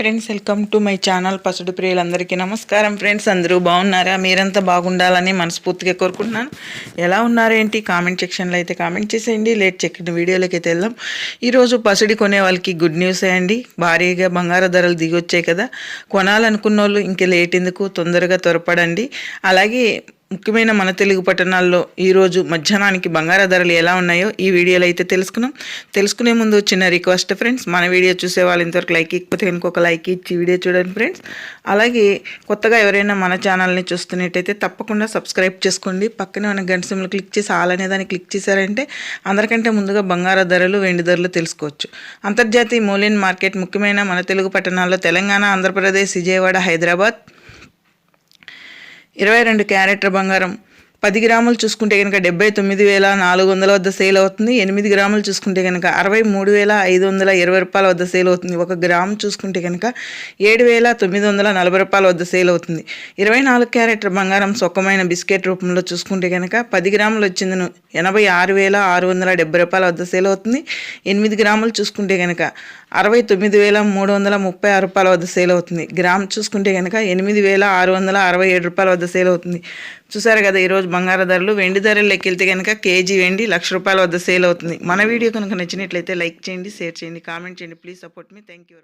Friends welcome to my channel పసుడు ప్రియులందరికీ నమస్కారం. Friends అందరూ బాగున్నారా? మీరంతా బాగుండాలని మనస్ఫూర్తిగా కోరుకుంటున్నాను. ఎలా ఉన్నారేంటి కామెంట్ సెక్షన్లో అయితే కామెంట్ చేసేయండి. లేట్ చెక్కిన వీడియోలోకి అయితే వెళ్దాం. ఈరోజు పసుడి కొనే వాళ్ళకి గుడ్ న్యూస్ అండి. భారీగా బంగారు ధరలు దిగొచ్చాయి కదా. కొనాలనుకున్న వాళ్ళు ఇంక లేట్ ఎందుకు? తొందరగా త్వరపడండి. అలాగే ముఖ్యమైన మన తెలుగు పట్టణాల్లో ఈరోజు మధ్యాహ్నానికి బంగారు ధరలు ఎలా ఉన్నాయో ఈ వీడియోలో అయితే తెలుసుకున్నాం. తెలుసుకునే ముందు చిన్న రిక్వెస్ట్ ఫ్రెండ్స్. మన వీడియో చూసే వాళ్ళు ఇంతవరకు లైక్ ఇకపోతే ఇంకొక లైక్ ఇచ్చి వీడియో చూడండి ఫ్రెండ్స్. అలాగే కొత్తగా ఎవరైనా మన ఛానల్ని చూస్తున్నట్టయితే తప్పకుండా సబ్స్క్రైబ్ చేసుకోండి. పక్కనే ఉన్న గంట క్లిక్ చేసి ఆల్ అనే దాన్ని క్లిక్ చేశారంటే అందరికంటే ముందుగా బంగారు ధరలు వెండి ధరలు తెలుసుకోవచ్చు. అంతర్జాతీయ మూల్యం మార్కెట్ ముఖ్యమైన మన తెలుగు పట్టణాల్లో తెలంగాణ ఆంధ్రప్రదేశ్ విజయవాడ హైదరాబాద్ ఇరవై రెండు క్యారెట్ల బంగారం పది గ్రాములు చూసుకుంటే కనుక డెబ్బై తొమ్మిది వేల నాలుగు వందల వద్ద సేల్ అవుతుంది. ఎనిమిది గ్రాములు చూసుకుంటే కనుక అరవై మూడు వేల ఐదు వందల ఇరవై రూపాయల వద్ద సేల్ అవుతుంది. ఒక గ్రాము చూసుకుంటే కనుక ఏడు వేల తొమ్మిది వందల నలభై రూపాయల వద్ద సేల్ అవుతుంది. ఇరవై నాలుగు క్యారెట్ బంగారం సొక్కమైన బిస్కెట్ రూపంలో చూసుకుంటే కనుక పది గ్రాములు వచ్చింది ఎనభై ఆరు వేల ఆరు వందల డెబ్బై రూపాయల వద్ద సేల్ అవుతుంది. ఎనిమిది గ్రాములు చూసుకుంటే కనుక అరవై తొమ్మిది వేల మూడు వందల ముప్పై ఆరు రూపాయల వద్ద సేల్ అవుతుంది. గ్రామ్ చూసుకుంటే కనుక ఎనిమిది వేల ఆరు వందల అరవై ఏడు రూపాయల వద్ద సేల్ అవుతుంది. చూసారు కదా ఈరోజు బంగారు ధరలు వెండి ధరలు లెక్కెళ్తే కనుక కేజీ వెండి లక్ష రూపాయల వద్ద సేల్ అవుతుంది. మన వీడియో కనుక నచ్చినట్లయితే లైక్ చేయండి షేర్ చేయండి కామెంట్ చేయండి. Please support me. Thank you